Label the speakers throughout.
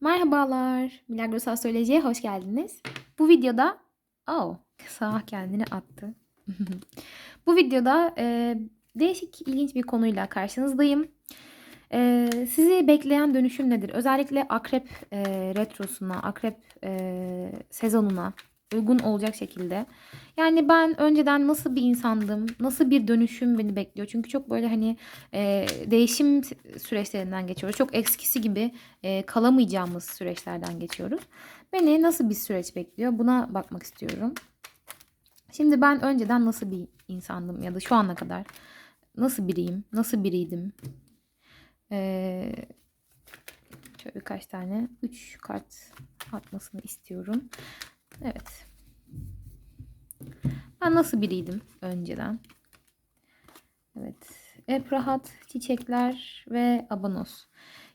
Speaker 1: Merhabalar, Milagros Astroloji'ye hoş geldiniz. Bu videoda, oh, sağ kendini attı. Bu videoda e, değişik, ilginç bir konuyla karşınızdayım. E, sizi bekleyen dönüşüm nedir? Özellikle akrep e, retrosuna, akrep e, sezonuna uygun olacak şekilde. Yani ben önceden nasıl bir insandım, nasıl bir dönüşüm beni bekliyor. Çünkü çok böyle hani e, değişim süreçlerinden geçiyoruz. Çok eskisi gibi e, kalamayacağımız süreçlerden geçiyoruz. Beni nasıl bir süreç bekliyor buna bakmak istiyorum. Şimdi ben önceden nasıl bir insandım ya da şu ana kadar nasıl biriyim, nasıl biriydim. Ee, şöyle birkaç tane 3 kart atmasını istiyorum. Evet. Ben nasıl biriydim önceden? Evet. Eprahat, çiçekler ve abanos.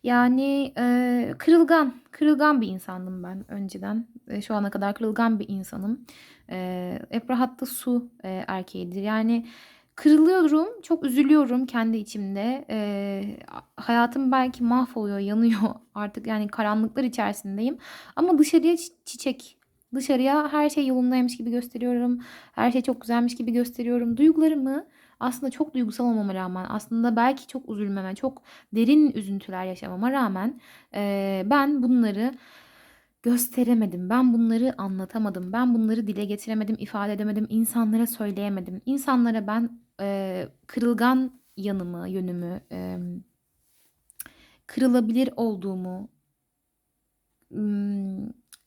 Speaker 1: Yani e, kırılgan, kırılgan bir insandım ben önceden. E, şu ana kadar kırılgan bir insanım. E, Eprahat da su e, erkeğidir. Yani kırılıyorum, çok üzülüyorum kendi içimde. E, hayatım belki mahvoluyor, yanıyor artık yani karanlıklar içerisindeyim. Ama dışarıya çiçek Dışarıya her şey yolundaymış gibi gösteriyorum. Her şey çok güzelmiş gibi gösteriyorum. Duygularımı aslında çok duygusal olmama rağmen aslında belki çok üzülmeme, çok derin üzüntüler yaşamama rağmen e, ben bunları gösteremedim. Ben bunları anlatamadım. Ben bunları dile getiremedim, ifade edemedim. insanlara söyleyemedim. İnsanlara ben e, kırılgan yanımı, yönümü, e, kırılabilir olduğumu,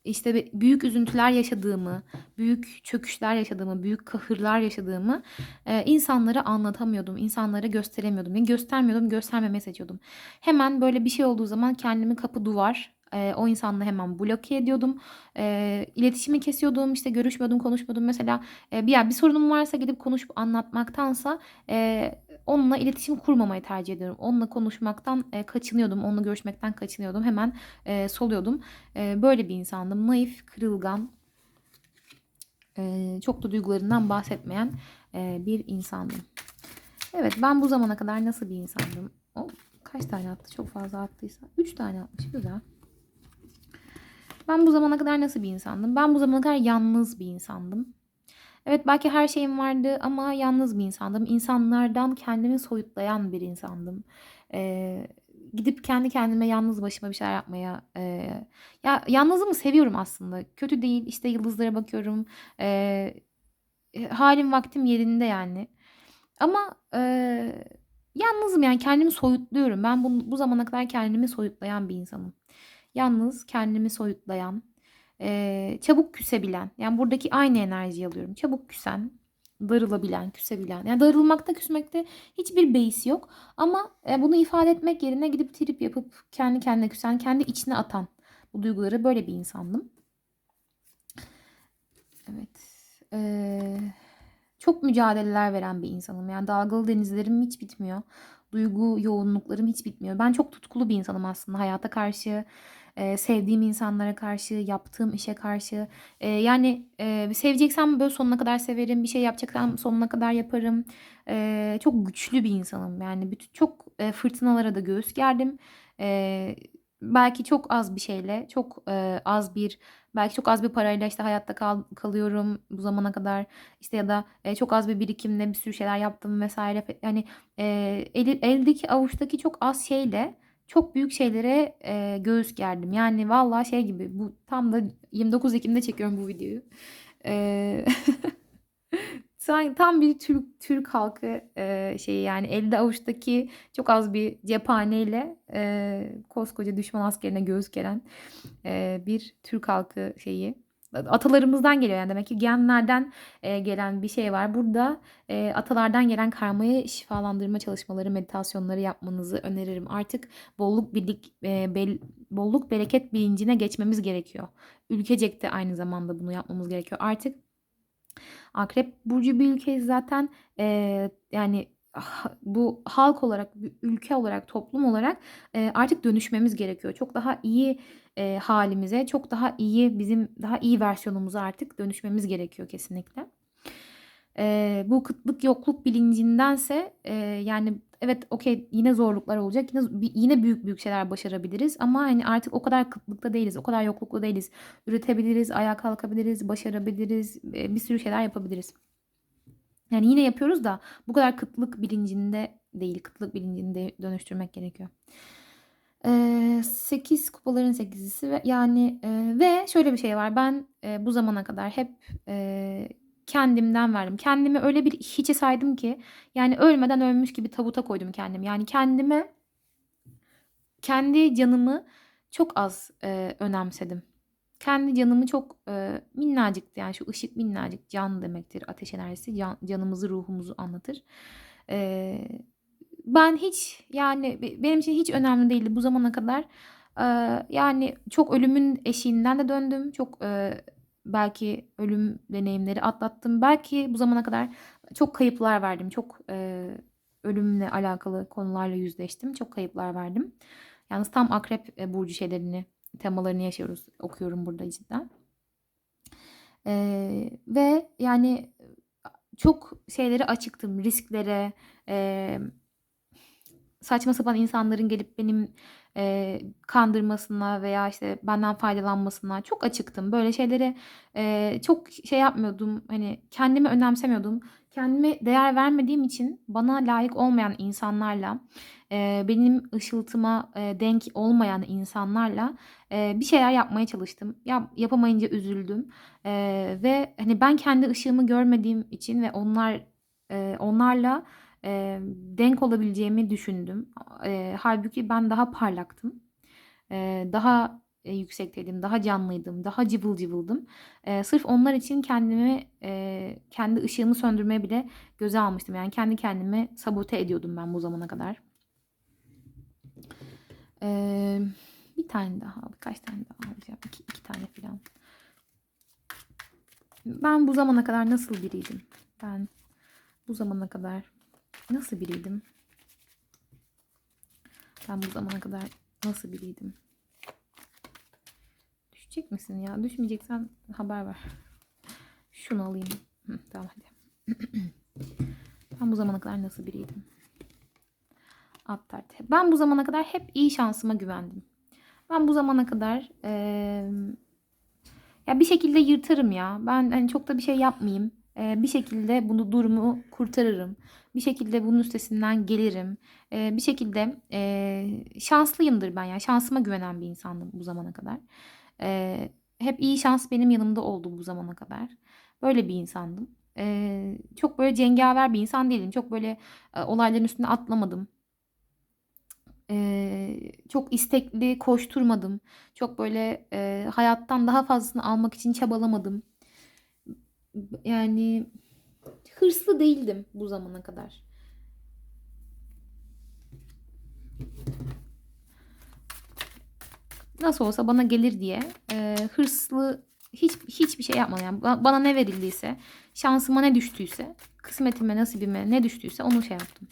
Speaker 1: işte büyük üzüntüler yaşadığımı, büyük çöküşler yaşadığımı, büyük kahırlar yaşadığımı e, insanlara anlatamıyordum, insanlara gösteremiyordum. Yani göstermiyordum, göstermemeyi seçiyordum. Hemen böyle bir şey olduğu zaman kendimi kapı duvar, e, o insanla hemen bloke ediyordum. E, iletişimi kesiyordum, işte görüşmüyordum, konuşmuyordum. Mesela e, bir yer bir sorunum varsa gidip konuşup anlatmaktansa e, onunla iletişim kurmamayı tercih ediyorum. Onunla konuşmaktan e, kaçınıyordum, onunla görüşmekten kaçınıyordum. Hemen e, soluyordum. E, böyle bir insandım. Naif, kırılgan, e, çok da duygularından bahsetmeyen e, bir insandım. Evet ben bu zamana kadar nasıl bir insandım? O, kaç tane attı? Çok fazla attıysa. 3 tane atmış. Güzel. Ben bu zamana kadar nasıl bir insandım? Ben bu zamana kadar yalnız bir insandım. Evet belki her şeyim vardı ama yalnız bir insandım. İnsanlardan kendimi soyutlayan bir insandım. Ee, gidip kendi kendime yalnız başıma bir şeyler yapmaya e, ya yalnızımı seviyorum aslında. Kötü değil. İşte yıldızlara bakıyorum. Ee, halim vaktim yerinde yani. Ama e, yalnızım yani kendimi soyutluyorum. Ben bu, bu zamana kadar kendimi soyutlayan bir insanım. Yalnız kendimi soyutlayan, e, çabuk küsebilen. Yani buradaki aynı enerjiyi alıyorum. Çabuk küsen, darılabilen, küsebilen. Yani darılmakta, küsmekte hiçbir beis yok. Ama e, bunu ifade etmek yerine gidip trip yapıp kendi kendine küsen, kendi içine atan bu duyguları böyle bir insandım. Evet. Ee, çok mücadeleler veren bir insanım. Yani dalgalı denizlerim hiç bitmiyor. Duygu yoğunluklarım hiç bitmiyor. Ben çok tutkulu bir insanım aslında hayata karşı e, sevdiğim insanlara karşı, yaptığım işe karşı. E, yani e, seveceksem böyle sonuna kadar severim. Bir şey yapacaksam sonuna kadar yaparım. E, çok güçlü bir insanım. Yani bütün, çok e, fırtınalara da göğüs gerdim. E, belki çok az bir şeyle, çok e, az bir belki çok az bir parayla işte hayatta kal, kalıyorum bu zamana kadar işte ya da e, çok az bir birikimle bir sürü şeyler yaptım vesaire yani e, el, eldeki avuçtaki çok az şeyle çok büyük şeylere e, göğüs gerdim. Yani vallahi şey gibi bu tam da 29 Ekim'de çekiyorum bu videoyu. E, tam bir Türk Türk halkı e, şeyi yani elde avuçtaki çok az bir cephaneyle e, koskoca düşman askerine göğüs geren e, bir Türk halkı şeyi atalarımızdan geliyor yani demek ki genlerden e, gelen bir şey var. Burada e, atalardan gelen karmayı şifalandırma çalışmaları, meditasyonları yapmanızı öneririm. Artık bolluk birlik e, bel, bolluk bereket bilincine geçmemiz gerekiyor. Ülkecek de aynı zamanda bunu yapmamız gerekiyor. Artık Akrep burcu bir ülkeyiz zaten. E, yani bu halk olarak, ülke olarak, toplum olarak e, artık dönüşmemiz gerekiyor. Çok daha iyi e, halimize, çok daha iyi bizim daha iyi versiyonumuza artık dönüşmemiz gerekiyor kesinlikle. e, bu kıtlık yokluk bilincindense e, yani evet okey yine zorluklar olacak. Yine, yine büyük büyük şeyler başarabiliriz ama hani artık o kadar kıtlıkta değiliz. O kadar yoklukta değiliz. Üretebiliriz, ayağa kalkabiliriz, başarabiliriz. bir sürü şeyler yapabiliriz. Yani yine yapıyoruz da bu kadar kıtlık bilincinde değil. Kıtlık bilincinde dönüştürmek gerekiyor. 8 kupaların 8'lisi ve yani e, ve şöyle bir şey var. Ben e, bu zamana kadar hep e, kendimden verdim. Kendimi öyle bir hiçe saydım ki yani ölmeden ölmüş gibi tabuta koydum kendimi. Yani kendime kendi canımı çok az e, önemsedim. Kendi canımı çok e, minnacıktı. Yani şu ışık minnacık can demektir. Ateş enerjisi can, canımızı ruhumuzu anlatır. E, ben hiç yani be- benim için hiç önemli değildi bu zamana kadar. E, yani çok ölümün eşiğinden de döndüm. Çok e, belki ölüm deneyimleri atlattım. Belki bu zamana kadar çok kayıplar verdim. Çok e, ölümle alakalı konularla yüzleştim. Çok kayıplar verdim. Yalnız tam akrep burcu şeylerini, temalarını yaşıyoruz. Okuyorum burada cidden. Ee, ve yani çok şeylere açıktım. Risklere, e, saçma sapan insanların gelip benim e, kandırmasına veya işte benden faydalanmasına çok açıktım. Böyle şeylere e, çok şey yapmıyordum. Hani kendimi önemsemiyordum. Kendime değer vermediğim için bana layık olmayan insanlarla, benim ışıltıma denk olmayan insanlarla bir şeyler yapmaya çalıştım. Ya, yapamayınca üzüldüm. Ve hani ben kendi ışığımı görmediğim için ve onlar onlarla denk olabileceğimi düşündüm. Halbuki ben daha parlaktım. Daha e, yüksekteydim, daha canlıydım, daha cıvıl cıvıldım. E, sırf onlar için kendimi, e, kendi ışığımı söndürmeye bile göze almıştım. Yani kendi kendime sabote ediyordum ben bu zamana kadar. E, bir tane daha, birkaç tane daha alacağım. İki, iki tane falan. Ben bu zamana kadar nasıl biriydim? Ben bu zamana kadar nasıl biriydim? Ben bu zamana kadar nasıl biriydim? Düşecek misin ya? Düşmeyeceksen haber ver. Şunu alayım. Hı, tamam hadi. ben bu zamana kadar nasıl biriydim? Alt tarte. Ben bu zamana kadar hep iyi şansıma güvendim. Ben bu zamana kadar eee, ya bir şekilde yırtarım ya. Ben hani çok da bir şey yapmayayım. Eee, bir şekilde bunu durumu kurtarırım. Bir şekilde bunun üstesinden gelirim. Eee, bir şekilde eee, şanslıyımdır ben ya. Şansıma güvenen bir insandım bu zamana kadar. Eee, hep iyi şans benim yanımda oldu bu zamana kadar. Böyle bir insandım. Eee, çok böyle cengaver bir insan değilim. Çok böyle e, olayların üstüne atlamadım. Eee, çok istekli koşturmadım. Çok böyle e, hayattan daha fazlasını almak için çabalamadım. Yani hırslı değildim bu zamana kadar. Nasıl olsa bana gelir diye e, hırslı hiç hiçbir şey yapmadım. Yani ba- bana ne verildiyse, şansıma ne düştüyse, kısmetime, nasibime ne düştüyse onu şey yaptım.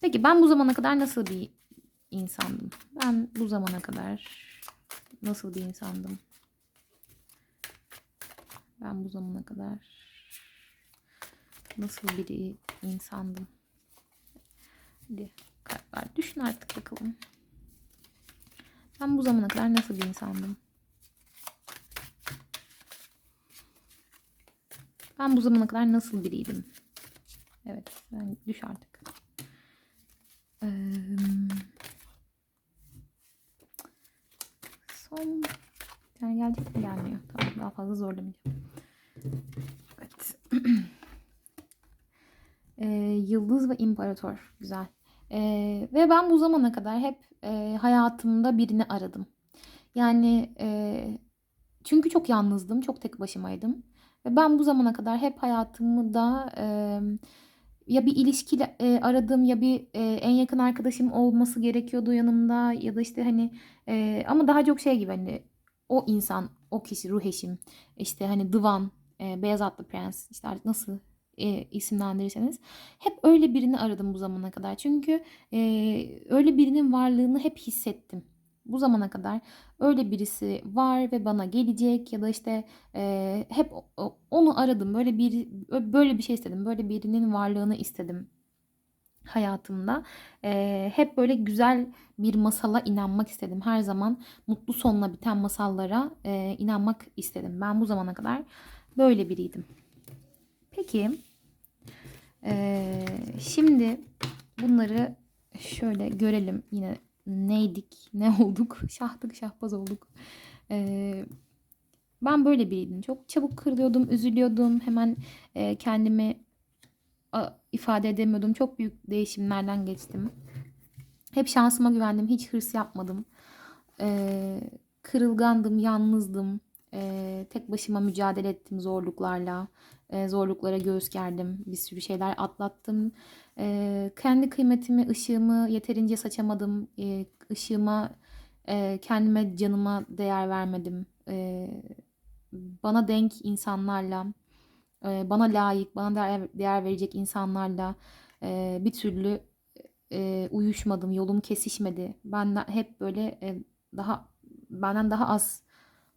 Speaker 1: Peki ben bu zamana kadar nasıl bir insandım? Ben bu zamana kadar nasıl bir insandım? Ben bu zamana kadar nasıl bir insandım? Hadi kartlar düşün artık bakalım. Ben bu zamana kadar nasıl bir insandım? Ben bu zamana kadar nasıl biriydim? Evet, ben düş artık. Eee, son tane gelecek mi gelmiyor? Tamam, daha fazla zorlamayacağım. Evet. Eee, Yıldız ve İmparator. Güzel. Eee, ve ben bu zamana kadar hep eee, hayatımda birini aradım. Yani eee, çünkü çok yalnızdım, çok tek başımaydım. Ve ben bu zamana kadar hep hayatımı da eee, ya bir ilişkiyle eee, aradım ya bir eee, en yakın arkadaşım olması gerekiyordu yanımda ya da işte hani eee, ama daha çok şey gibi hani o insan, o kişi, ruh eşim, işte hani Dıvan, eee, Beyaz Atlı Prens, işte artık nasıl eee, isimlendirirseniz hep öyle birini aradım bu zamana kadar. Çünkü eee, öyle birinin varlığını hep hissettim. Bu zamana kadar öyle birisi var ve bana gelecek ya da işte e, hep onu aradım. Böyle bir böyle bir şey istedim. Böyle birinin varlığını istedim hayatımda. E, hep böyle güzel bir masala inanmak istedim. Her zaman mutlu sonla biten masallara e, inanmak istedim. Ben bu zamana kadar böyle biriydim. Peki e, şimdi bunları şöyle görelim. Yine neydik, ne olduk? Şahtık, şahbaz olduk. E, ben böyle biriydim. Çok çabuk kırılıyordum, üzülüyordum. Hemen e, kendimi a, ifade edemiyordum. Çok büyük değişimlerden geçtim. Hep şansıma güvendim. Hiç hırs yapmadım. Ee, kırılgandım, yalnızdım. Ee, tek başıma mücadele ettim zorluklarla. Ee, zorluklara göğüs gerdim. Bir sürü şeyler atlattım. Ee, kendi kıymetimi, ışığımı yeterince saçamadım. E, kendime, canıma değer vermedim. Bana denk insanlarla, e, bana layık, bana değer, verecek insanlarla e, bir türlü e, uyuşmadım, yolum kesişmedi. Ben hep böyle daha benden daha az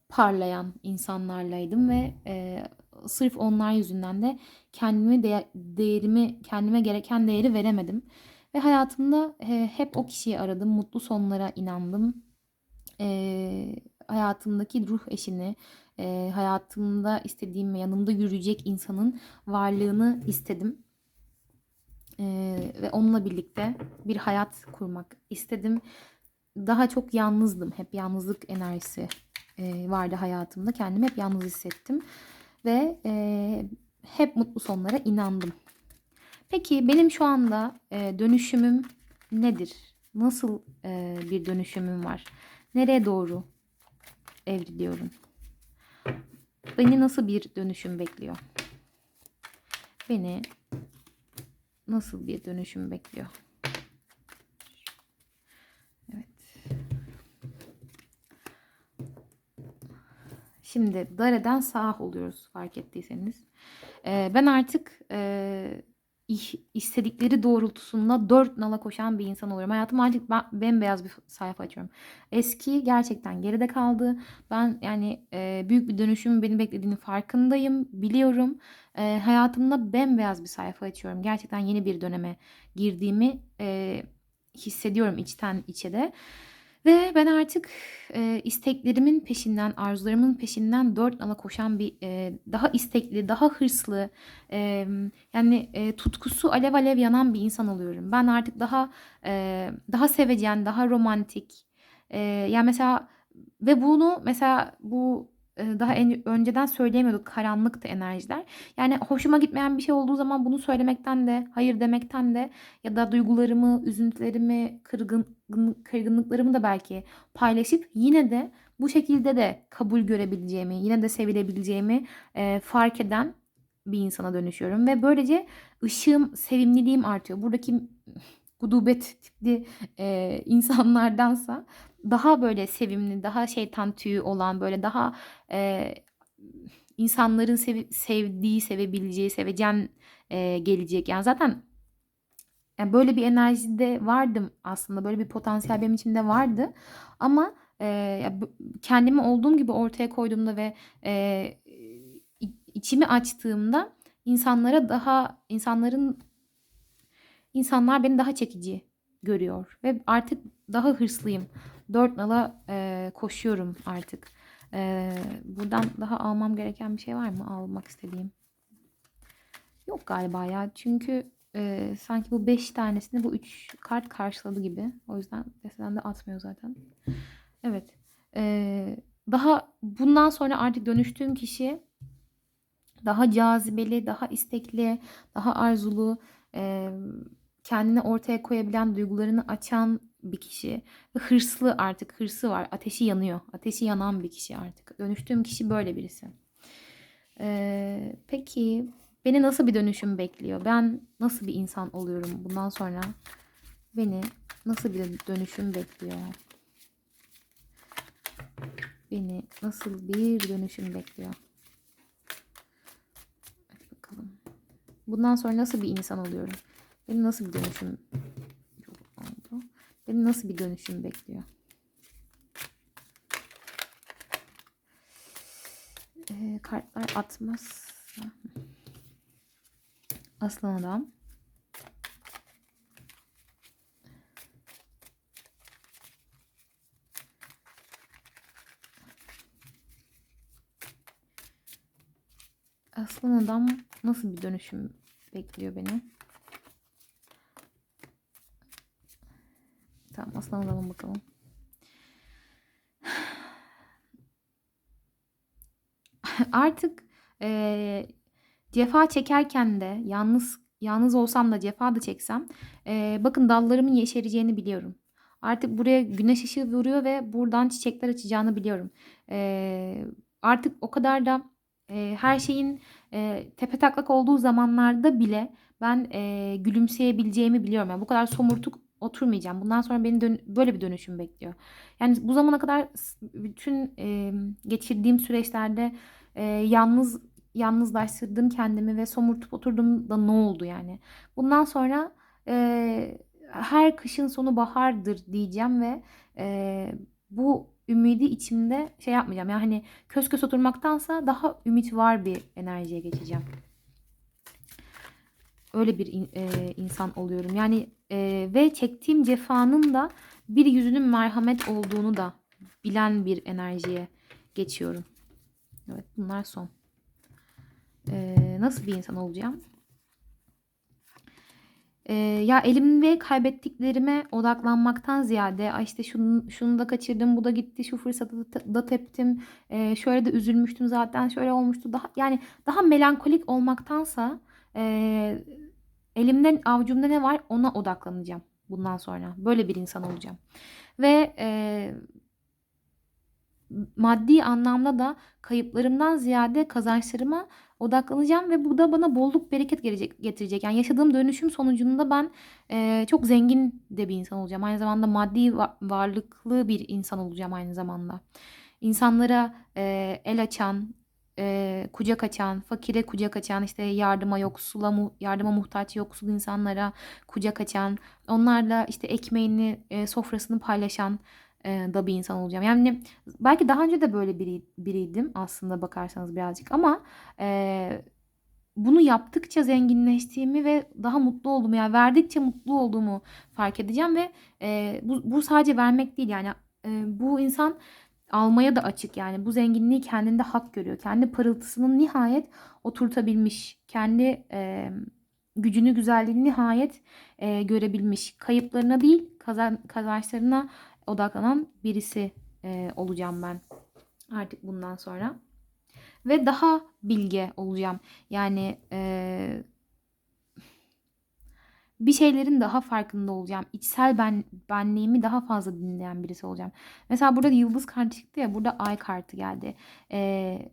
Speaker 1: parlayan insanlarlaydım ve e, sırf onlar yüzünden de kendimi değer- değerimi kendime gereken değeri veremedim. Ve hayatımda e, hep o kişiyi aradım, mutlu sonlara inandım. E, hayatımdaki ruh eşini, e, hayatımda istediğim ve yanımda yürüyecek insanın varlığını istedim. Ee, ve onunla birlikte bir hayat kurmak istedim. Daha çok yalnızdım. Hep yalnızlık enerjisi e, vardı hayatımda. Kendimi hep yalnız hissettim. Ve e, hep mutlu sonlara inandım. Peki benim şu anda e, dönüşümüm nedir? Nasıl e, bir dönüşümüm var? Nereye doğru evriliyorum? Beni nasıl bir dönüşüm bekliyor? Beni nasıl bir dönüşüm bekliyor? Şimdi dareden sağ oluyoruz fark ettiyseniz. Ee, ben artık e, istedikleri doğrultusunda dört nala koşan bir insan oluyorum. Hayatım artık ben, bembeyaz bir sayfa açıyorum. Eski gerçekten geride kaldı. Ben yani e, büyük bir dönüşümün beni beklediğini farkındayım, biliyorum. E, hayatımda bembeyaz bir sayfa açıyorum. Gerçekten yeni bir döneme girdiğimi e, hissediyorum içten içe de. Ve ben artık e, isteklerimin peşinden, arzularımın peşinden dört nala koşan bir e, daha istekli, daha hırslı, e, yani e, tutkusu alev alev yanan bir insan oluyorum. Ben artık daha e, daha sevecen, daha romantik. E, yani mesela ve bunu mesela bu daha en, önceden söyleyemiyorduk karanlıktı enerjiler. Yani hoşuma gitmeyen bir şey olduğu zaman bunu söylemekten de, hayır demekten de ya da duygularımı, üzüntülerimi, kırgın, kırgınlıklarımı da belki paylaşıp yine de bu şekilde de kabul görebileceğimi, yine de sevilebileceğimi e, fark eden bir insana dönüşüyorum ve böylece ışığım, sevimliliğim artıyor. Buradaki gudubet tipli e, insanlardansa daha böyle sevimli, daha şeytan tüyü olan böyle daha e, insanların sev- sevdiği, sevebileceği, sevecen e, gelecek. Yani zaten yani böyle bir enerjide vardım aslında. Böyle bir potansiyel benim içimde vardı. Ama e, kendimi olduğum gibi ortaya koyduğumda ve e, içimi açtığımda insanlara daha insanların insanlar beni daha çekici görüyor ve artık daha hırslıyım. Dört nala e, koşuyorum artık. E, buradan daha almam gereken bir şey var mı? Almak istediğim. Yok galiba ya. Çünkü e, sanki bu beş tanesini bu üç kart karşıladı gibi. O yüzden desteden de atmıyor zaten. Evet. E, daha bundan sonra artık dönüştüğüm kişi daha cazibeli, daha istekli, daha arzulu, e, kendini ortaya koyabilen, duygularını açan bir kişi. Hırslı artık, hırsı var. Ateşi yanıyor. Ateşi yanan bir kişi artık. Dönüştüğüm kişi böyle birisi. E, peki beni nasıl bir dönüşüm bekliyor? Ben nasıl bir insan oluyorum bundan sonra? Beni nasıl bir dönüşüm bekliyor? Beni nasıl bir dönüşüm bekliyor? Hadi bakalım. Bundan sonra nasıl bir insan oluyorum? Benim nasıl bir dönüşüm çok nasıl bir dönüşüm bekliyor? Ee, kartlar atmaz. Aslan adam. Aslan adam nasıl bir dönüşüm bekliyor beni? Aslan adama bakalım. Artık eee, cefa çekerken de yalnız yalnız olsam da cefa da çeksem eee, bakın dallarımın yeşereceğini biliyorum. Artık buraya güneş ışığı vuruyor ve buradan çiçekler açacağını biliyorum. Eee, artık o kadar da eee, her şeyin eee tepetaklak olduğu zamanlarda bile ben eee, gülümseyebileceğimi biliyorum. Yani bu kadar somurtuk oturmayacağım. Bundan sonra beni dön- böyle bir dönüşüm bekliyor. Yani bu zamana kadar bütün eee, geçirdiğim süreçlerde eee, yalnız yalnızlaştırdım kendimi ve somurtup oturduğumda ne oldu yani? Bundan sonra eee, her kışın sonu bahardır diyeceğim ve eee, bu ümidi içimde şey yapmayacağım. Yani hani kös kös oturmaktansa daha ümit var bir enerjiye geçeceğim. Öyle bir in- eee, insan oluyorum. Yani eee, ve çektiğim cefanın da bir yüzünün merhamet olduğunu da bilen bir enerjiye geçiyorum. Evet bunlar son. Eee, nasıl bir insan olacağım? Eee, ya elimde kaybettiklerime odaklanmaktan ziyade Ay işte şunu, şunu da kaçırdım, bu da gitti, şu fırsatı da, da teptim, eee, şöyle de üzülmüştüm zaten, şöyle olmuştu. Daha yani daha melankolik olmaktansa eee, elimden avucumda ne var ona odaklanacağım bundan sonra. Böyle bir insan olacağım. Ve eee, maddi anlamda da kayıplarımdan ziyade kazançlarıma odaklanacağım ve bu da bana bolluk bereket gelecek, getirecek. Yani yaşadığım dönüşüm sonucunda ben eee, çok zengin de bir insan olacağım. Aynı zamanda maddi va- varlıklı bir insan olacağım aynı zamanda. İnsanlara eee, el açan, eee, kucak açan, fakire kucak açan, işte yardıma yoksula mu- yardıma muhtaç yoksul insanlara kucak açan, onlarla işte ekmeğini, eee, sofrasını paylaşan eee, da bir insan olacağım. Yani belki daha önce de böyle biri, biriydim aslında bakarsanız birazcık ama eee, bunu yaptıkça zenginleştiğimi ve daha mutlu olduğumu yani verdikçe mutlu olduğumu fark edeceğim ve eee, bu, bu sadece vermek değil yani eee, bu insan almaya da açık yani bu zenginliği kendinde hak görüyor. Kendi parıltısını nihayet oturtabilmiş. Kendi eee, gücünü, güzelliğini nihayet eee, görebilmiş. Kayıplarına değil kazan, kazançlarına odaklanan birisi eee, olacağım ben artık bundan sonra. Ve daha bilge olacağım. Yani eee, bir şeylerin daha farkında olacağım. İçsel ben, benliğimi daha fazla dinleyen birisi olacağım. Mesela burada yıldız kartı çıktı ya burada ay kartı geldi. Ee,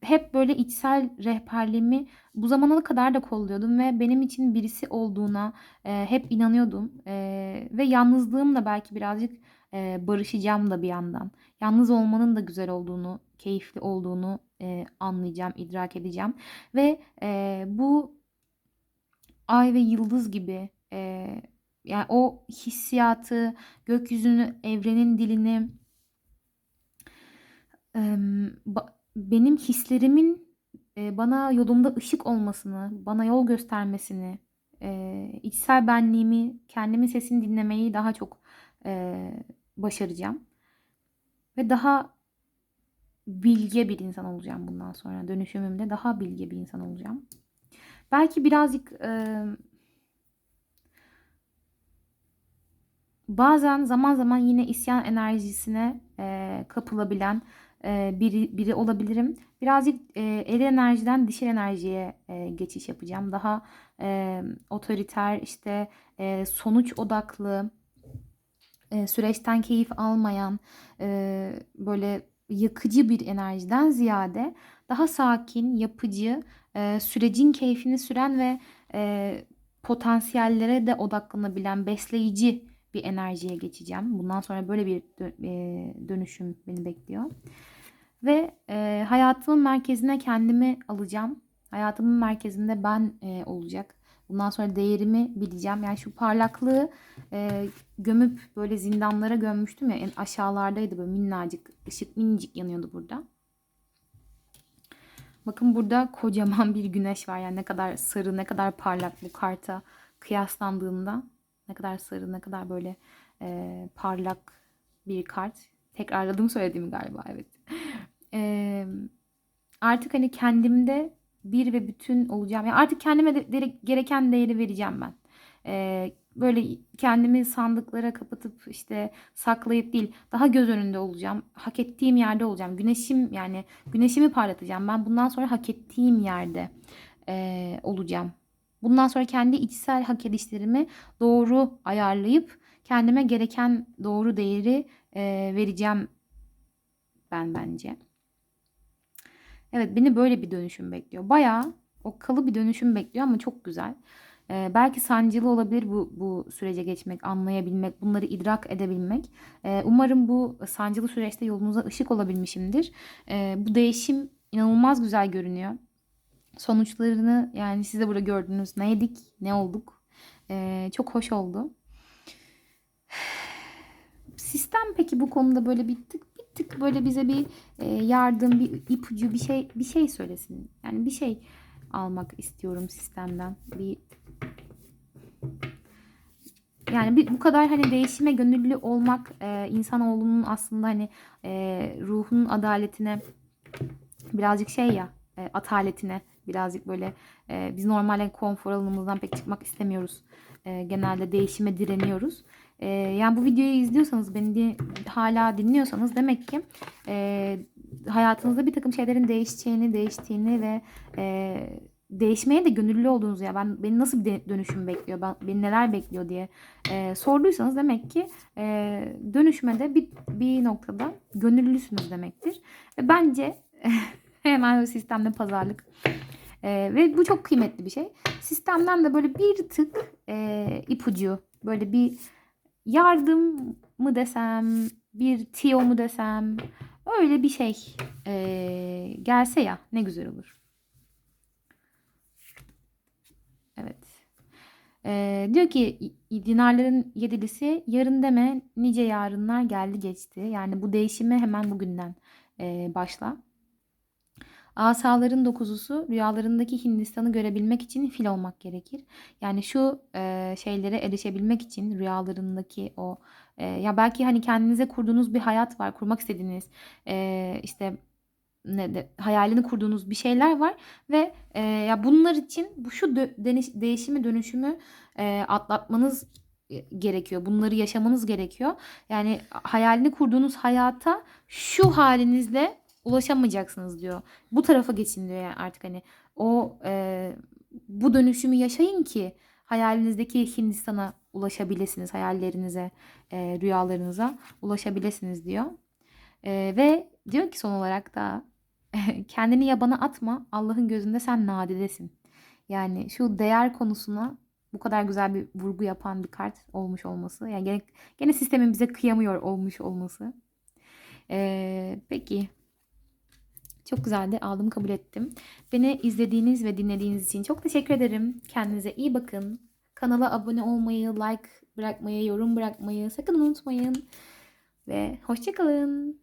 Speaker 1: hep böyle içsel rehberliğimi bu zamana kadar da kolluyordum ve benim için birisi olduğuna e, hep inanıyordum. E, ve yalnızlığımla belki birazcık e, barışacağım da bir yandan. Yalnız olmanın da güzel olduğunu, keyifli olduğunu e, anlayacağım, idrak edeceğim. Ve e, bu ay ve yıldız gibi e, yani o hissiyatı, gökyüzünü, evrenin dilini ba- benim hislerimin e, bana yolumda ışık olmasını, bana yol göstermesini, e, içsel benliğimi, kendimin sesini dinlemeyi daha çok e, başaracağım. Ve daha bilge bir insan olacağım bundan sonra. Dönüşümümde daha bilge bir insan olacağım. Belki birazcık e, bazen zaman zaman yine isyan enerjisine e, kapılabilen e, biri, biri olabilirim. Birazcık e, eril enerjiden dişil enerjiye e, geçiş yapacağım. Daha e, otoriter, işte e, sonuç odaklı, e, süreçten keyif almayan, e, böyle yakıcı bir enerjiden ziyade daha sakin, yapıcı, e, sürecin keyfini süren ve e, potansiyellere de odaklanabilen, besleyici bir enerjiye geçeceğim. Bundan sonra böyle bir e, dönüşüm beni bekliyor. Ve e, hayatımın merkezine kendimi alacağım. Hayatımın merkezinde ben e, olacak. Bundan sonra değerimi bileceğim. Yani şu parlaklığı e, gömüp böyle zindanlara gömmüştüm ya en aşağılardaydı böyle minnacık ışık minicik yanıyordu burada. Bakın burada kocaman bir güneş var. Yani ne kadar sarı, ne kadar parlak bu karta kıyaslandığında. Ne kadar sarı, ne kadar böyle e, parlak bir kart. Tekrarladım söylediğimi galiba evet. E, artık hani kendimde bir ve bütün olacağım. Yani artık kendime de, de- gereken değeri vereceğim ben. E, böyle kendimi sandıklara kapatıp işte saklayıp değil daha göz önünde olacağım. Hak ettiğim yerde olacağım. Güneşim yani güneşimi parlatacağım. Ben bundan sonra hak ettiğim yerde e, olacağım. Bundan sonra kendi içsel hak edişlerimi doğru ayarlayıp kendime gereken doğru değeri e, vereceğim ben bence. Evet beni böyle bir dönüşüm bekliyor. Bayağı okkalı bir dönüşüm bekliyor ama çok güzel. Ee, belki sancılı olabilir bu, bu sürece geçmek, anlayabilmek, bunları idrak edebilmek. Ee, umarım bu sancılı süreçte yolunuza ışık olabilmişimdir. Ee, bu değişim inanılmaz güzel görünüyor. Sonuçlarını yani siz de burada gördünüz. Ne yedik, ne olduk. Ee, çok hoş oldu. Sistem peki bu konuda böyle bir tık tık böyle bize bir e, yardım, bir ipucu, bir şey bir şey söylesin. Yani bir şey almak istiyorum sistemden. Bir yani bir, bu kadar hani değişime gönüllü olmak e, insanoğlunun aslında hani e, ruhunun adaletine birazcık şey ya e, ataletine birazcık böyle e, biz normalde konfor alanımızdan pek çıkmak istemiyoruz. E, genelde değişime direniyoruz. E, yani bu videoyu izliyorsanız beni di- hala dinliyorsanız demek ki e, hayatınızda bir takım şeylerin değişeceğini, değiştiğini ve e, değişmeye de gönüllü olduğunuzu ya ben beni nasıl bir de- dönüşüm bekliyor, ben, beni neler bekliyor diye e, sorduysanız demek ki e, dönüşmede bir, bir noktada gönüllüsünüz demektir. Ve bence hemen sistemde pazarlık e, ve bu çok kıymetli bir şey. Sistemden de böyle bir tık e, ipucu, böyle bir yardım mı desem, bir tiyo mu desem, öyle bir şey e, gelse ya ne güzel olur. Evet. Ee, diyor ki dinarların yedilisi yarın deme nice yarınlar geldi geçti. Yani bu değişime hemen bugünden e, başla. Asaların dokuzusu rüyalarındaki Hindistan'ı görebilmek için fil olmak gerekir. Yani şu e, şeylere erişebilmek için rüyalarındaki o e, ya belki hani kendinize kurduğunuz bir hayat var, kurmak istediğiniz e, işte ne de hayalini kurduğunuz bir şeyler var ve e, ya bunlar için bu şu dö- deniş- değişimi dönüşümü e, atlatmanız gerekiyor. Bunları yaşamanız gerekiyor. Yani hayalini kurduğunuz hayata şu halinizle ulaşamayacaksınız diyor. Bu tarafa geçin diyor yani artık hani o e, bu dönüşümü yaşayın ki hayalinizdeki Hindistan'a ulaşabilirsiniz. Hayallerinize, e, rüyalarınıza ulaşabilirsiniz diyor. E, ve diyor ki son olarak da kendini yabana atma. Allah'ın gözünde sen nadidesin. Yani şu değer konusuna bu kadar güzel bir vurgu yapan bir kart olmuş olması. Yani gene, gene sistemin bize kıyamıyor olmuş olması. Ee, peki. Çok güzeldi. Aldım kabul ettim. Beni izlediğiniz ve dinlediğiniz için çok teşekkür ederim. Kendinize iyi bakın. Kanala abone olmayı, like bırakmayı, yorum bırakmayı sakın unutmayın. Ve hoşçakalın.